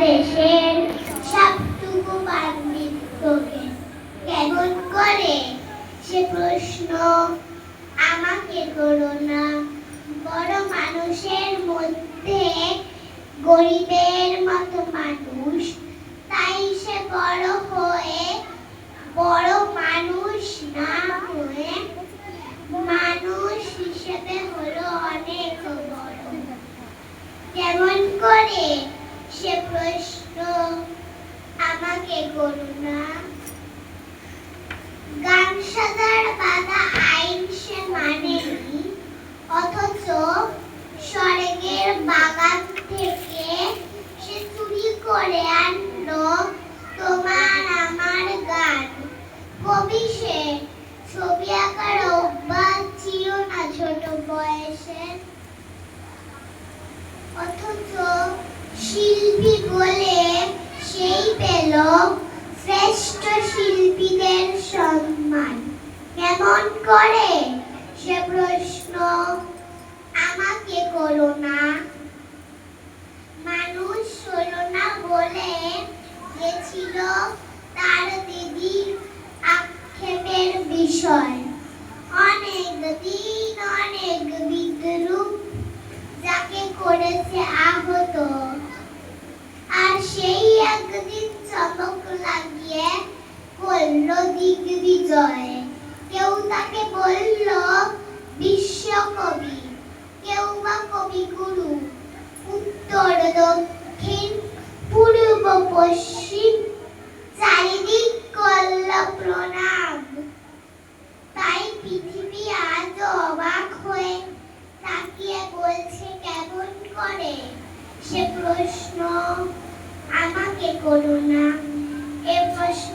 স্বদেশের সবটুকু পাণ্ডিত্যকে কেমন করে। সে প্রশ্ন আমাকে করো না। বড় মানুষের মধ্যে গরিবের মতো মানুষ, তাই সে বড় হয়ে বড় মানুষ না হয়ে মানুষ হিসেবে হলো অনেক বড় কেমন করে সে প্রশ্ন আমাকে করুণা গান সাজার বাধা আইন সে মানেনি, অথচ স্বর্গের বাগান থেকে সে চুরি করে আনলো তোমার আমার গান। কবি সে ছবি আঁকার অভ্যাস ছিল না ছোট বয়সে। অথচ শিল্পী বলে সেই পেল শ্রেষ্ঠ শিল্পীদের সম্মান। কেমন করে? সে প্রশ্ন আমাকে করো না। মানুষ হলো না বলে গেছিল তার দিদির আক্ষেপের বিষয়। অনেক দিন অনেক বিদ্রুপ যাকে করেছে সেই একদিন চমক লাগিয়ে করল দিগ্বিজয় কেউ তাকে বলল, বিশ্বকবি। কেউ বা কবিগুরু। উত্তর, দক্ষিণ, পূর্ব, পশ্চিম, চারিদিক করল প্রণাম। তাই পৃথিবী আজ অবাক হয়ে তাকিয়ে বলছে, কেমন করে? সে প্রশ্ন আমাকে করুণা এ প্রশ্ন